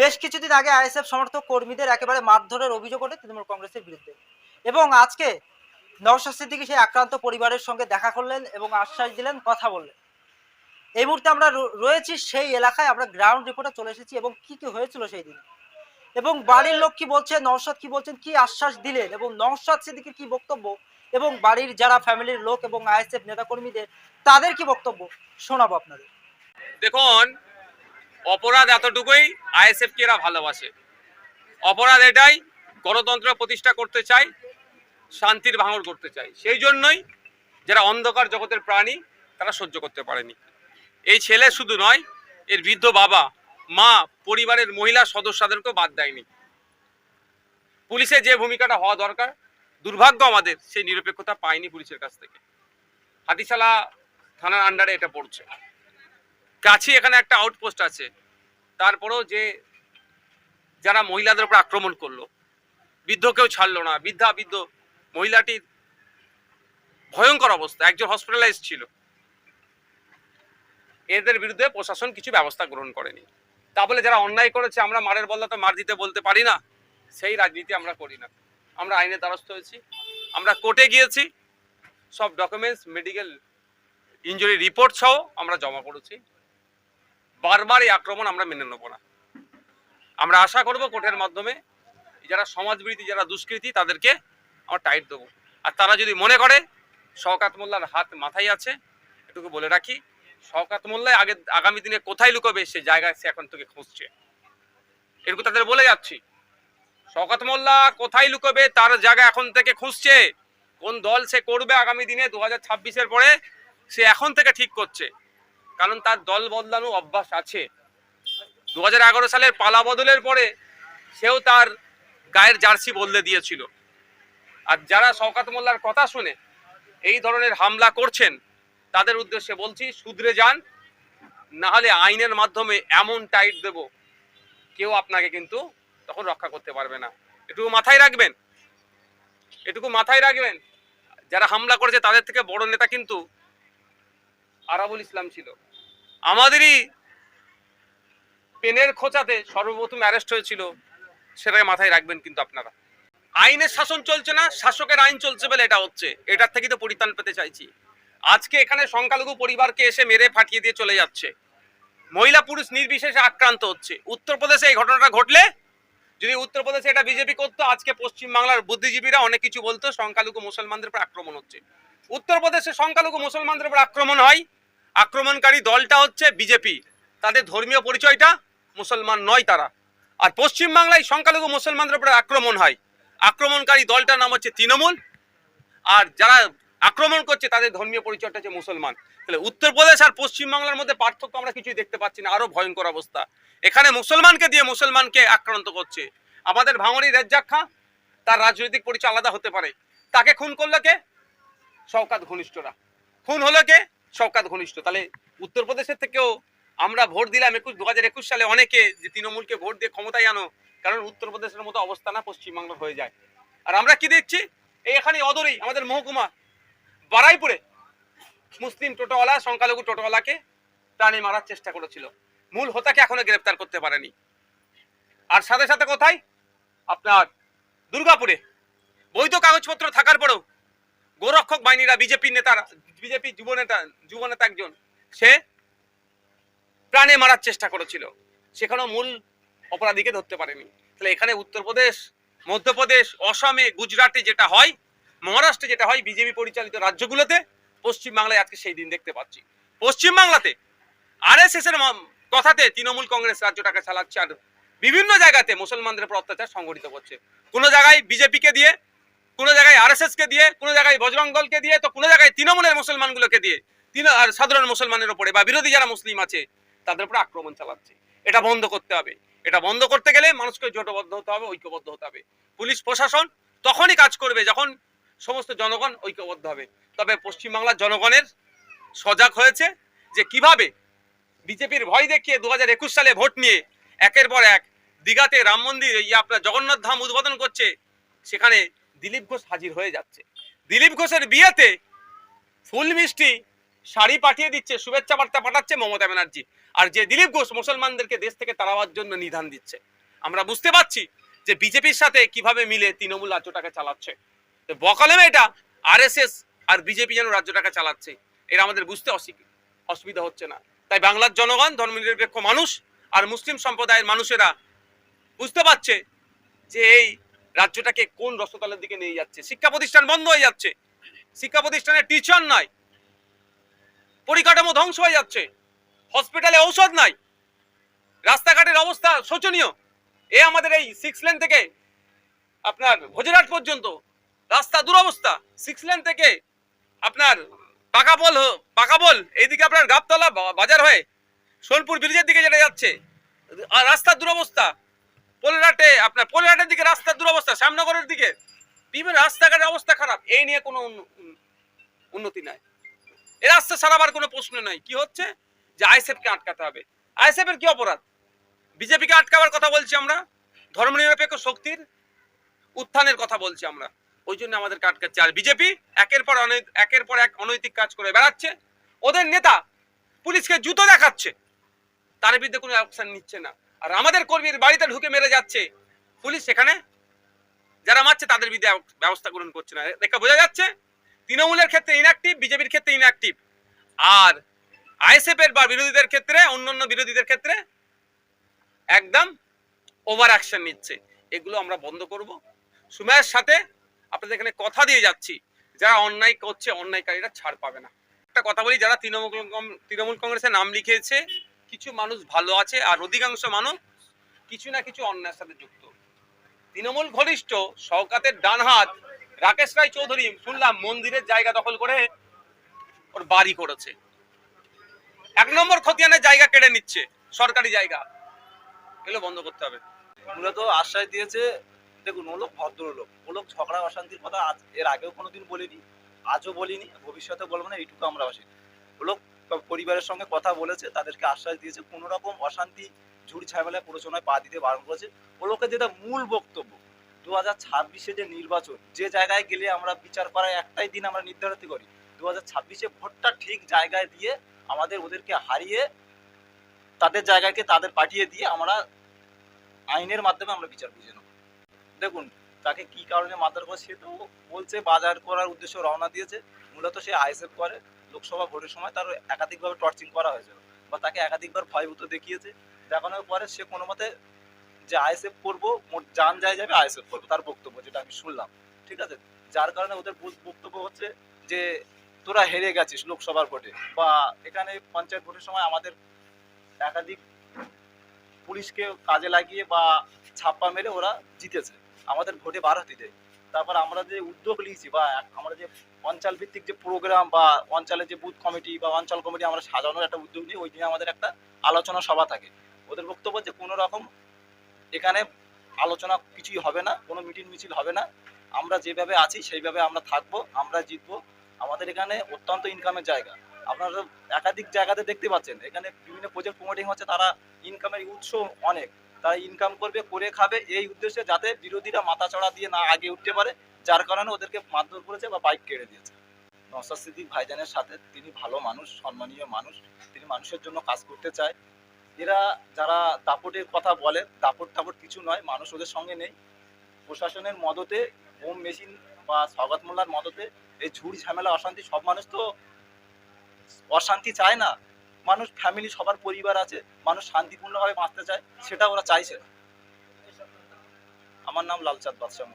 বেশ কিছুদিন আগে আইএসএফ সমর্থক কর্মীদের একেবারে মারধরের অভিযোগ ওঠে তৃণমূল কংগ্রেসের বিরুদ্ধে। এবং আজকে নওশাদ সিদ্দিকী সেই আক্রান্ত পরিবারের সঙ্গে দেখা করলেন এবং আশ্বাস দিলেন, কথা বললেন। এই মুহূর্তে আমরা রয়েছি সেই এলাকায়, আমরা গ্রাউন্ড রিপোর্টে চলে এসেছি এবং কি কি হয়েছিল সেই দিন। এবং বাড়ির লোক কি বলছে, নওশাদ কি বলছেন, কি আশ্বাস দিলেন? এবং নওশাদ সিদ্দিকীর কি বক্তব্য? এবং বাড়ির যারা ফ্যামিলির লোক এবং আইএসএফ নেতাকর্মীদের, তাদের কি বক্তব্য? শোনাবো আপনাদের। দেখুন অপরাধ এতটুকুই আইএসএফ কে এরা ভালোবাসে। অপরাধ এটাই গণতন্ত্র প্রতিষ্ঠা করতে চায়, শান্তির ভাঙর করতে চায়। সেই জন্যই যারা অন্ধকার জগতের প্রাণী, তারা সহ্য করতে পারেনি। এই ছেলে শুধু নয়, এর বৃদ্ধ বাবা, মা, পরিবারের মহিলা সদস্যদেরকেও বাদ দেয়নি। পুলিশের যে ভূমিকাটা হওয়া দরকার, দুর্ভাগ্য আমাদের, সেই নিরপেক্ষতা পায়নি পুলিশের কাছ থেকে। হাতিশালা থানার আন্ডারে এটা পড়ছে। কাছে এখানে একটা আউটপোস্ট আছে। তারপরেও যে যারা মহিলাদের উপর আক্রমণ করল বৃদ্ধ কেউ ছাড়লো না। বৃদ্ধা, বৃদ্ধ মহিলাটির ভয়ঙ্কর অবস্থা, একজন হসপিটালাইজ ছিল। এদের বিরুদ্ধে প্রশাসন কিছু ব্যবস্থা গ্রহণ করেনি। তা বলে যারা অন্যায় করেছে, আমরা মারের বললে তো মার দিতে বলতে পারি না। সেই রাজনীতি আমরা করি না। আমরা আইনের দ্বারস্থ হয়েছি। আমরা কোর্টে গিয়েছি। সব ডকুমেন্টস মেডিকেল ইঞ্জুরি রিপোর্ট সহ আমরা জমা করেছি। বারবার এই আক্রমণ আমরা মেনে নেব না। আমরা আশা করব কোর্টের মাধ্যমে যারা সমাজবিরোধী, যারা দুষ্কৃতী, তাদেরকে আমরা টাইট দেবো। আর তারা যদি মনে করে, শওকাত মোল্লার হাত মাথায় আছে, এটুকু বলে রাখি, শওকাত মোল্লায় আগে, আগামী দিনে কোথায় লুকোবে, সে জায়গায় সে এখন থেকে খুঁজছে। এটুকু তাদের বলে যাচ্ছি, শওকাত মোল্লা কোথায় লুকোবে, তার জায়গা এখন থেকে খুঁজছে, কোন দল সে করবে আগামী দিনে দু হাজার পরে, সে এখন থেকে ঠিক করছে। কারণ তার দল বদলানো অভ্যাস আছে। দু হাজার এগারো সালের পালা বদলের পরে সেও তার গায়ের জার্সি বদলে দিয়েছিল। আর যারা শওকাত মোল্লার কথা শুনে এই ধরনের হামলা করছেন, তাদের উদ্দেশ্যে বলছি শুধরে যান না হলে আইনের মাধ্যমে এমন টাইট দেব, কেউ আপনাকে কিন্তু তখন রক্ষা করতে পারবে না। এটুকু মাথায় রাখবেন। এটুকু মাথায় রাখবেন, যারা হামলা করেছে তাদের থেকে বড় নেতা কিন্তু আরাবুল ইসলাম ছিল। আমাদেরই পেনের খোঁচাতে সর্বপ্রথম অ্যারেস্ট হয়েছিল সেটাকে মাথায় রাখবেন কিন্তু আপনারা। আইনের শাসন চলছে না, শাসকের আইন চলছে বলে এটা হচ্ছে। এটার থেকেই তো পরিত্রাণ পেতে চাইছি। আজকে এখানে সংখ্যালঘু পরিবারকে এসে মেরে ফাটিয়ে দিয়ে চলে যাচ্ছে। মহিলা পুরুষ নির্বিশেষে আক্রান্ত হচ্ছে। উত্তরপ্রদেশে এই ঘটনাটা ঘটলে, যদি উত্তরপ্রদেশে এটা বিজেপি করতো, আজকে পশ্চিমবাংলার বুদ্ধিজীবীরা অনেক কিছু বলতো, সংখ্যালঘু মুসলমানদের উপর আক্রমণ হচ্ছে। উত্তরপ্রদেশে সংখ্যালঘু মুসলমানদের উপর আক্রমণ হয় আক্রমণকারী দলটা হচ্ছে বিজেপি। তাদের ধর্মীয় পরিচয়টা মুসলমান নয় তারা। আর পশ্চিমবাংলায় সংখ্যালঘু মুসলমানদের উপরে আক্রমণ হয়। আক্রমণকারী দলটার নাম হচ্ছে তৃণমূল। আর যারা আক্রমণ করছে, তাদের ধর্মীয় পরিচয়টা হচ্ছে মুসলমান। তাহলে উত্তরপ্রদেশ আর পশ্চিমবাংলার মধ্যে পার্থক্য আমরা কিছুই দেখতে পাচ্ছি না। আরও ভয়ঙ্কর অবস্থা। এখানে মুসলমানকে দিয়ে মুসলমানকে আক্রান্ত করছে। আমাদের ভাঙড়ি রেজ্জাক খাঁ, তার রাজনৈতিক পরিচয় আলাদা হতে পারে। তাকে খুন করল কে? শওকাত ঘনিষ্ঠরা। খুন হলো কে? শওকাত ঘনিষ্ঠ। তাহলে উত্তরপ্রদেশের থেকেও আমরা ভোট দিলাম একুশ দু হাজার একুশ সালে অনেকে যে তৃণমূলকে ভোট দিয়ে ক্ষমতায় আনো, কারণ উত্তরপ্রদেশের মতো অবস্থা না, পশ্চিমবাংলার হয়ে যায়। আর আমরা কি দেখছি? এই এখানে অদরেই আমাদের মহকুমা, বারাইপুরে মুসলিম টোটোওয়ালা, সংখ্যালঘু টোটোওয়ালাকে প্রাণে মারার চেষ্টা করেছিল। মূল হোতাকে এখনও গ্রেপ্তার করতে পারেনি। আর সাথে সাথে কোথায়? আপনার দুর্গাপুরে। বৈধ কাগজপত্র থাকার পরেও গোরক্ষক বাহিনীরা, বিজেপি নেতারা, বিজেপি যুব নেতা একজন, সে প্রাণে মারার চেষ্টা করেছিল। সেখানেও মূল অপরাধীকে ধরতে পারেনি। তাহলে এখানে উত্তরপ্রদেশ, মধ্যপ্রদেশ, অসমে, গুজরাটে যেটা হয়, মহারাষ্ট্রে যেটা হয়, বিজেপি পরিচালিত রাজ্যগুলোতে, পশ্চিমবাংলায় আজকে সেই দিন দেখতে পাচ্ছি। পশ্চিমবাংলাতে আর এস এস এর কথাতে তৃণমূল কংগ্রেস রাজ্যটাকে চালাচ্ছে আর বিভিন্ন জায়গাতে মুসলমানদের উপর অত্যাচার সংগঠিত করছে। কোনো জায়গায় বিজেপিকে দিয়ে কোনো জায়গায় আর কে দিয়ে, কোনো জায়গায় বজরং দলকে দিয়ে, তো কোনো জায়গায় তৃণমূলের মুসলমানগুলোকে দিয়ে, তিন আর সাধারণ মুসলমানের উপরে বা বিরোধী যারা মুসলিম আছে, তাদের উপরে আক্রমণ চালাচ্ছে। এটা বন্ধ করতে হবে। এটা বন্ধ করতে গেলে মানুষকে জোটবদ্ধ হতে হবে, ঐক্যবদ্ধ হতে হবে। পুলিশ প্রশাসন তখনই কাজ করবে যখন সমস্ত জনগণ ঐক্যবদ্ধ হবে। তবে পশ্চিমবাংলার জনগণের সজাগ হয়েছে যে কীভাবে বিজেপির ভয় দেখিয়ে দু হাজার একুশ সালে ভোট নিয়ে একের পর এক দীঘাতে রাম মন্দির, এই আপনার জগন্নাথ ধাম উদ্বোধন করছে, সেখানে দিলীপ ঘোষ হাজির হয়ে যাচ্ছে। দিলীপ ঘোষের বিয়েতে ফুল মিষ্টি শাড়ি পাঠিয়ে দিচ্ছে, শুভেচ্ছা বার্তা পাঠাচ্ছে মমতা ব্যানার্জি। আর যে দিলীপ ঘোষ মুসলমানদেরকে দেশ থেকে তাড়াবার জন্য নিধান দিচ্ছে। আমরা বুঝতে পারছি যে বিজেপির সাথে কীভাবে মিলে তৃণমূল রাজ্যটাকে চালাচ্ছে। তো বকলেমে এটা আরএসএস আর বিজেপি যেন রাজ্যটাকে চালাচ্ছে, এটা আমাদের বুঝতে অসি- অসুবিধা হচ্ছে না। তাই বাংলার জনগণ, ধর্মনিরপেক্ষ মানুষ আর মুসলিম সম্প্রদায়ের মানুষেরা বুঝতে পারছে যে এই রাজ্যটাকে কোন রসতলের দিকে নিয়ে যাচ্ছে? শিক্ষা প্রতিষ্ঠান বন্ধ হয়ে যাচ্ছে। শিক্ষা প্রতিষ্ঠানে টিচার নাই। পরিকাঠামো ধ্বংস হয়ে যাচ্ছে। হসপিটালে ঔষধ নাই। রাস্তাঘাটের অবস্থা শোচনীয়। এ আমাদের এই সিক্স লেন থেকে আপনার ভোজরাট পর্যন্ত। রাস্তা দুরবস্থা। সিক্স লেন থেকে আপনার পাকাপোল হ- পাকাপোল এইদিকে আপনার গাবতলা বাজার হয়ে সোনপুর ব্রিজের দিকে যেটা যাচ্ছে। আর রাস্তার দুরবস্থা। পোলেরহাটে আপনার পোলেরহাটের দিকে রাস্তার দুরবস্থা, শ্যামনগরের দিকে। বিভিন্ন রাস্তাঘাটের অবস্থা খারাপ, এই নিয়ে কোনো উন্ন- উন্ন- উন্নতি নাই। এ রাস্তা সারাবার কোনো প্রশ্ন নাই। কি হচ্ছে? যে আইসেফকে আটকাতে হবে। আইসেফের কি অপরাধ? বিজেপিকে আটকাবার কথা বলছি আমরা, ধর্মনিরপেক্ষ শক্তির উত্থানের কথা বলছি আমরা। ওই জন্য আমাদেরকে আটকাচ্ছে। আর বিজেপি একের পর একের পর এক অনৈতিক কাজ করে বেড়াচ্ছে। ওদের নেতা পুলিশকে জুতো দেখাচ্ছে। তার বিরুদ্ধে কোনো অ্যাকশন নিচ্ছে না। আর আমাদের কর্মীর বাড়িতে ঢুকে মেরে যাচ্ছে। পুলিশ সেখানে যারা মারছে তাদের বিরুদ্ধে ব্যবস্থা গ্রহণ করছে না। দেখা বোঝা যাচ্ছে তৃণমূলের ক্ষেত্রে ইনঅ্যাক্টিভ বিজেপির ক্ষেত্রে ইনঅ্যাক্টিভ আর আইএসএফ এর বা বিরোধীদের ক্ষেত্রে, অন্যান্য বিরোধীদের ক্ষেত্রে একদম ওভার অ্যাকশন নিচ্ছে। এগুলো আমরা বন্ধ করব। সুমায়ের সাথে আপনাদের এখানে কথা দিয়ে যাচ্ছি। যারা অন্যায় করছে, অন্যায়কারীরা ছাড় পাবে না। একটা কথা বলি, যারা তৃণমূল তৃণমূল কংগ্রেসের নাম লিখিয়েছে কিছু মানুষ ভালো আছে আর অধিকাংশ মানুষ কিছু না কিছু অন্যায়ের সাথে যুক্ত। তৃণমূল ঘনিষ্ঠ শওকাতের ডান হাত, রাকেশ রায় চৌধুরী, শুনলাম মন্দিরের জায়গা দখল করে ওর বাড়ি করেছে। এক নম্বর খতিয়ানের জায়গা কেড়ে নিচ্ছে, সরকারি জায়গা। এগুলো বন্ধ করতে হবে। মূলত আশ্বাস দিয়েছে, দেখুন, ও লোক ভদ্রলোক, ও লোক ঝগড়া, অশান্তির কথা আজ, এর আগেও কোনোদিন বলিনি, আজও বলিনি ভবিষ্যতে বলব না, এইটুকু আমরা আসি। ও লোক পরিবারের সঙ্গে কথা বলেছে, তাদেরকে আশ্বাস দিয়েছে, কোনো রকম অশান্তি, ঝুড়ি ঝামেলায় প্ররোচনায় পা দিতে বারণ করেছে। ও লোকের যেটা মূল বক্তব্য, দু হাজার ছাব্বিশে যে নির্বাচন, যে জায়গায় গেলে আমরা বিচার করার একটাই দিন আমরা নির্ধারিত করি, দু হাজার ছাব্বিশে ভোটটা ঠিক জায়গায় দিয়ে আমাদের ওদেরকে হারিয়ে, তাদের জায়গাকে তাদের পাঠিয়ে দিয়ে আমরা আইনের মাধ্যমে আমরা বিচার বুঝে নেব। দেখুন, তাকে কি কারণে মারধর করে সে তো বলছে, বাজার করার উদ্দেশ্য রওনা দিয়েছে, মূলত সে আইএসএফ করে। লোকসভা ভোটের সময় তার একাধিকভাবে টর্চিং করা হয়েছিল বা তাকে একাধিকবার ভয়ভূত দেখিয়েছে। দেখানোর পরে সে কোনো মতে যে আইএসএফ করব যান যায় যাবে আইএসএফ করব তার বক্তব্য যেটা আমি শুনলাম। ঠিক আছে? যার কারণে ওদের বক- বক্তব্য হচ্ছে যে তোরা হেরে গেছিস লোকসভার ভোটে বা এখানে পঞ্চায়েত ভোটের সময় আমাদের একাধিক পুলিশকে কাজে লাগিয়ে বা ছাপ্পা মেরে ওরা জিতেছে। আমাদের ভোটে বার হতে দেয়। তারপর আমরা যে উদ্যোগ নিয়েছি বা আমরা যে অঞ্চল ভিত্তিক যে প্রোগ্রাম বা অঞ্চলের যে বুথ কমিটি বা অঞ্চল কমিটি আমরা সাজানোর একটা উদ্যোগ নিই, ওই দিনে আমাদের একটা আলোচনা সভা থাকে। ওদের বক্তব্য যে কোনো রকম এখানে আলোচনা কিছুই হবে না, কোনো মিটিং মিছিল হবে না। আমরা যেভাবে আছি সেইভাবে আমরা থাকব, আমরা জিতবো। আমাদের এখানে অত্যন্ত ইনকামের জায়গা। আপনারা একাধিক জায়গাতে দেখতে পাচ্ছেন, এখানে বিভিন্ন প্রজেক্ট প্রমোটিং হচ্ছে, তারা ইনকামের উৎস অনেক। তারা ইনকাম করবে, করে খাবে। এই উদ্দেশ্যে যাতে বিরোধীরা মাথা চড়া দিয়ে না আগে উঠতে পারে, যার কারণে ওদেরকে মারধর করেছে বা বাইক কেড়ে দিয়েছে নসাদ সিদ্দিক ভাইজানের সাথে তিনি ভালো মানুষ, সম্মানীয় মানুষ। তিনি মানুষের জন্য কাজ করতে চায়। এরা যারা দাপটের কথা বলে, দাপট টাপট কিছু নয়, মানুষ ওদের সঙ্গে নেই। প্রশাসনের মদতে বোম মেশিন বা সগাত মোল্লার মদতে এই ঝুড়ি ঝামেলা, অশান্তি, সব মানুষ তো অশান্তি চায় না। মানুষ ফ্যামিলি সবার পরিবার আছে, মানুষ শান্তিপূর্ণভাবে বাঁচতে চায়, সেটা ওরা চাইছে আমার নাম লালচাঁদ বাদশাহ